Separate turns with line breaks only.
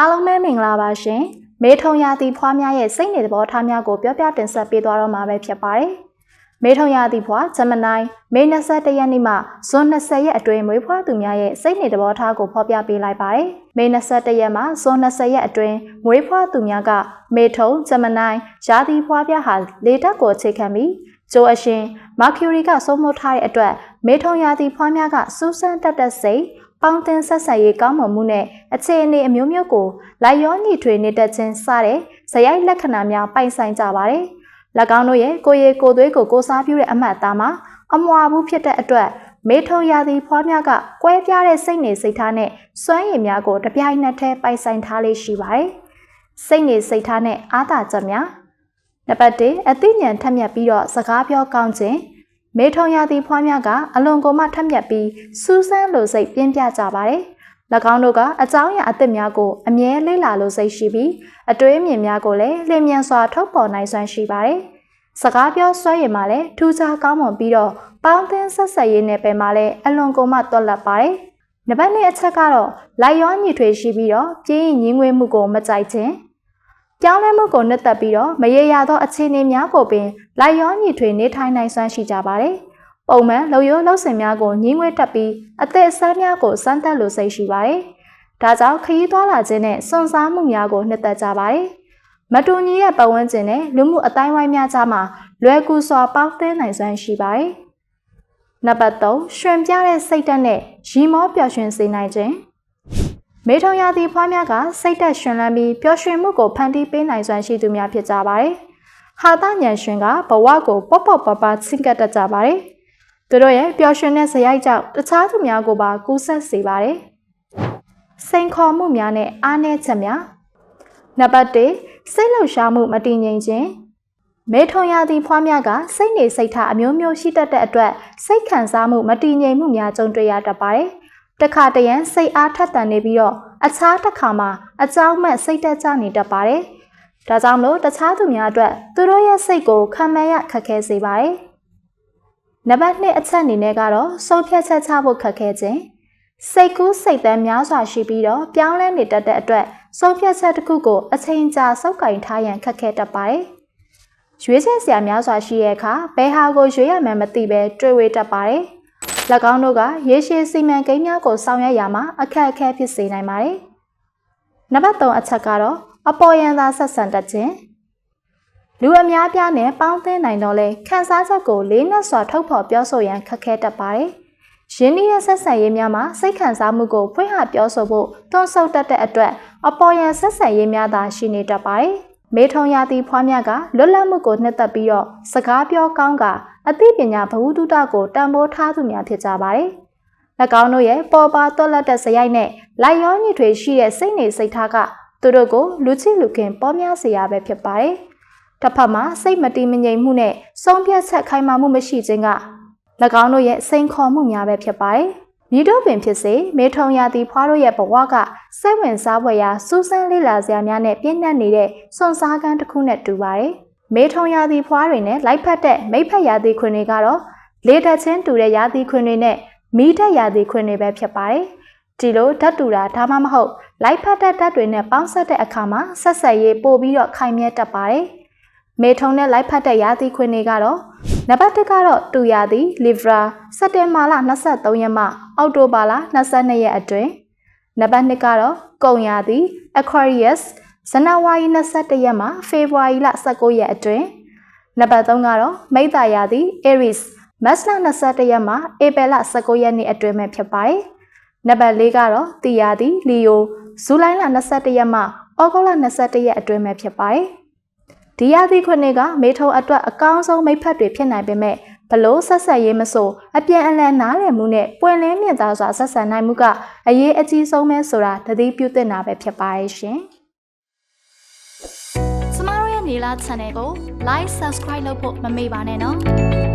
အားလုံးပဲမင်္ဂလာပါရှင်မေထုံရာသီဖွားများရဲ့စိတ်နေသဘောထားများကိုပြောပြတင်ဆက်ပေးသွားတော့မှာပဲဖြစ်ပါတယ်မေထုံရာသီဖွားဂျမနိုင်မေ21ရက်နေ့မှဇွန်20ရက်အတွင်းမွေးဖွားသူများရဲ့စိတ်နေသဘောထားကိုဖော်ပြပေးလိုက်ပါတယ်မေ21ရက်မှဇွန်20ရက်အတွင်းမွေးဖွားသူများကမေထုံဂျမနိုင်ရာသီဖွားပြားဟာလေတက်ကိုအခြေခံပြီးကျိုးအရှင်မာကျူရီကစိုးမိုးထားတဲ့အတွက်မေထုံရာသီဖွားများကစူးစမ်းတက်တဲ့စိတ် ပေါင်းတင်ဆက်ဆက်ရေးကောင်းမွန်မှုနဲ့အခြေအနေအမျိုးမျိုးကိုလိုက်ရောညှိထွေနေတတ်ခြင်းစတဲ့ဇယိုက်လက္ခဏာများပိုင်ဆိုင်ကြပါတယ်။၎င်းတို့ရဲ့ကိုယ်ရည်ကိုယ်သွေးကိုကိုစားပြုတဲ့အမှတ်အသားမှာအမွာဘူးဖြစ်တဲ့အတွက်မေထုံရာသီဖွားများကကွဲပြားတဲ့စိတ်နေစိတ်ထားနဲ့စွမ်းရည်များကိုတပြိုင်နက်တည်းပိုင်ဆိုင်ထားလေးရှိပါတယ်။စိတ်နေစိတ်ထားနဲ့အားသာချက်များနံပါတ်1အသိဉာဏ်ထက်မြက်ပြီးတော့စကားပြောကောင်းခြင်း မေထုံရာသီဖွားများကအလွန်ကိုမှထက်မြက်ပြီးစူးစမ်းလိုစိတ်ပြင်းပြကြပါတယ်။၎င်းတို့ကအကြောင်းအရာအသစ်များကိုအမြဲလေ့လာလိုစိတ်ရှိပြီးအတွေးအမြင်များကိုလည်းလျင်မြန်စွာထုတ်ဖော်နိုင်စွမ်းရှိပါတယ်။စကားပြောစွမ်းရည်မှာလည်းထူးခြားကောင်းမွန်ပြီးတော့ပေါင်းသင်းဆက်ဆက်ရေးနယ်ပယ်မှာလည်းအလွန်ကိုမှတွက်လက်ပါတယ်။နံပါတ်2အချက်ကတော့လိုက်ရောညှိထွေရှိပြီးတော့ပြင်းရင်ညင်းငွေမှုကိုမကြိုက်ခြင်း ပြောင်းလဲမှုကိုနှစ်သက်ပြီးတော့မရေရာသောအခြေအနေများကိုပင်လိုက်ရောညှိထွေနေထိုင်နိုင်စွမ်းရှိကြပါတယ်။ပုံမှန်လုံရိုးလှုပ်စင်များကိုညင်းငွေတက်ပြီးအသက်အဆန်းများကိုစမ်းသပ်လိုစိတ်ရှိပါတယ်။ဒါကြောင့်ခရီးသွားလာခြင်းနဲ့စွန့်စားမှုများကိုနှစ်သက်ကြပါတယ်။မတူညီရဲ့ပတ်ဝန်းကျင်နဲ့လူမှုအတိုင်းဝိုင်းများကြားမှာလွယ်ကူစွာပေါင်းသင်းနိုင်စွမ်းရှိပါတယ်။နံပါတ်3ရွှင်ပြတဲ့စိတ်ဓာတ်နဲ့ရီမောပျော်ရွှင်စေနိုင်ခြင်း မေထုံရာသီဖွားများကစိတ်သက်ရှင်လန်းပြီးပျော်ရွှင်မှုကိုဖန်တီးပေးနိုင်စွမ်းရှိသူများဖြစ်ကြပါတယ်။ဟာသညံရှင်ကဘဝကိုပေါ့ပေါ့ပပဆင့်ကတ်တတ်ကြပါတယ်။သူတို့ရဲ့ပျော်ရွှင်တဲ့ဇယိုက်ကြောင့်တခြားသူများကိုပါကူးဆက်စေပါတယ်။စိန်ခေါ်မှုများနဲ့အားနည်းချက်များနံပါတ်1စိတ်လှုပ်ရှားမှုမတည်ငြိမ်ခြင်းမေထုံရာသီဖွားများကစိတ်နေစိတ်ထားအမျိုးမျိုးရှိတတ်တဲ့အတွက်စိတ်ခံစားမှုမတည်ငြိမ်မှုများကြုံတွေ့ရတတ်ပါတယ်။ တခါတရံစိတ်အားထက်သန်နေပြီးတော့အခြားတစ်ခါမှာအကြောင်းမဲ့စိတ်တက်ကြနေတတ်ပါတယ်။ဒါကြောင့်လို့တခြားသူများအတွက်သူတို့ရဲ့စိတ်ကိုခံမရခက်ခဲစေပါတယ်။နံပါတ်2အချက်အနေနဲ့ကတော့ဆုံးဖြတ်ချက်ချဖို့ခက်ခဲခြင်းစိတ်ကူးစိတ်တမ်းများစွာရှိပြီးတော့ပြောင်းလဲနေတတ်တဲ့အတွက်ဆုံးဖြတ်ချက်တစ်ခုကိုအချိန်ကြာစောက်ကင်ထားရန်ခက်ခဲတတ်ပါတယ်။ရွေးချယ်စရာများစွာရှိတဲ့အခါဘယ်ဟာကိုရွေးရမှန်းမသိပဲတွေးဝေးတတ်ပါတယ်။၎ င်းတို့ကရေရှည်စီမံကိန်းများကိုဆောင်ရွက်ရမှာအခက်အခဲဖြစ်စေနိုင်ပါတယ်။နံပါတ်3အချက်ကတော့အပေါ်ယံသာဆက်ဆံတတ်ခြင်းလူအများပြားနဲ့ပေါင်းသင်းနိုင်တော့လဲခန်းစားချက်ကိုလေးနက်စွာထုတ်ဖော်ပြောဆိုရန်ခက်ခဲတတ်ပါတယ်။ရင်းနှီးတဲ့ဆက်ဆံရေးများမှာစိတ်ခံစားမှုကိုဖွင့်ဟပြောဆိုဖို့တွန်းဆုပ်တတ်တဲ့အတွက်အပေါ်ယံဆက်ဆံရေးများသာရှိနေတတ်ပါတယ်။မေထုံရာသီဖွားများကလွတ်လပ်မှုကိုနှစ်သက်ပြီးတော့စကားပြောကောင်းက အသိပညာဘဝတုဒကိုတန်ဖိုးထားသူများဖြစ်ကြပါတယ်။၎င်းတို့ရဲ့ပေါ်ပါတွက်လက်တဲ့ဇယိုက်နဲ့လိုက်ရောညစ်တွေရှိတဲ့စိတ်နေစိတ်ထားကသူတို့ကိုလူချစ်လူခင်ပေါ်များစေရပဲဖြစ်ပါတယ်။တစ်ဖက်မှာစိတ်မတည်မငြိမ်မှုနဲ့ဆုံးဖြတ်ချက်ခိုင်မာမှုမရှိခြင်းက၎င်းတို့ရဲ့စိန်ခေါ်မှုများပဲဖြစ်ပါတယ်။မြေတော့ပင်ဖြစ်စေမေထုံရာသီဖွားတို့ရဲ့ဘဝကစိတ်ဝင်စားဖွယ်ရာစူးစမ်းလေ့လာစရာများနဲ့ပြည့်နှက်နေတဲ့စွန်စားကန်းတစ်ခုနဲ့တူပါတယ်။ မေထုံရာသီဖွားတွေနဲ့လိုက်ဖက်တဲ့မိဖက်ရာသီခွင်တွေကတော့လေတက်ချင်းတူတဲ့ရာသီခွင်တွေနဲ့မီးတက်ရာသီခွင်တွေပဲဖြစ်ပါတယ်။ဒီလိုဓာတ်တူတာဒါမှမဟုတ်လိုက်ဖက်တဲ့ဓာတ်တွေနဲ့ပေါင်းဆက်တဲ့အခါမှာဆက်ဆက်ရေးပို့ပြီးတော့ခိုင်မြဲတတ်ပါတယ်။မေထုံနဲ့လိုက်ဖက်တဲ့ရာသီခွင်တွေကတော့နံပါတ်1ကတော့တူရာသီ Libra စက်တင်ဘာလ23ရက်မှအောက်တိုဘာလ22ရက်အတွင်းနံပါတ်2ကတော့ကုန်ရာသီ Aquarius ဇန်နဝါရီ21ရက်မှဖေဖော်ဝါရီလ19ရက်အတွင်းနံပါတ်3ကတော့မိသားရာသီ Aries မတ်လ21ရက်မှဧပြီလ19ရက်နေ့အတွင်းမှာဖြစ်ပါတယ်။နံပါတ်4ကတော့တီယာသီ Leo ဇူလိုင်လ21ရက်မှဩဂုတ်လ21ရက်အတွင်းမှာဖြစ်ပါတယ်။ဒီယာသီခွနှစ်ကမေထုံအတွက်အကောင်းဆုံးမိဖက်တွေဖြစ်နိုင်ပေမဲ့ဘလို့ဆက်ဆက်ရေးမဆိုအပြန်အလှန်နားလည်မှုနဲ့ပွင့်လင်းမြင့်သားစွာဆက်ဆံနိုင်မှုကအရေးအကြီးဆုံးပဲဆိုတာသတိပြုသင့်တာပဲဖြစ်ပါရဲ့ရှင်။ကျမတို့ရဲ့ နေလား channel ကို like subscribe လုပ်ဖို့မမေ့ပါနဲ့နော်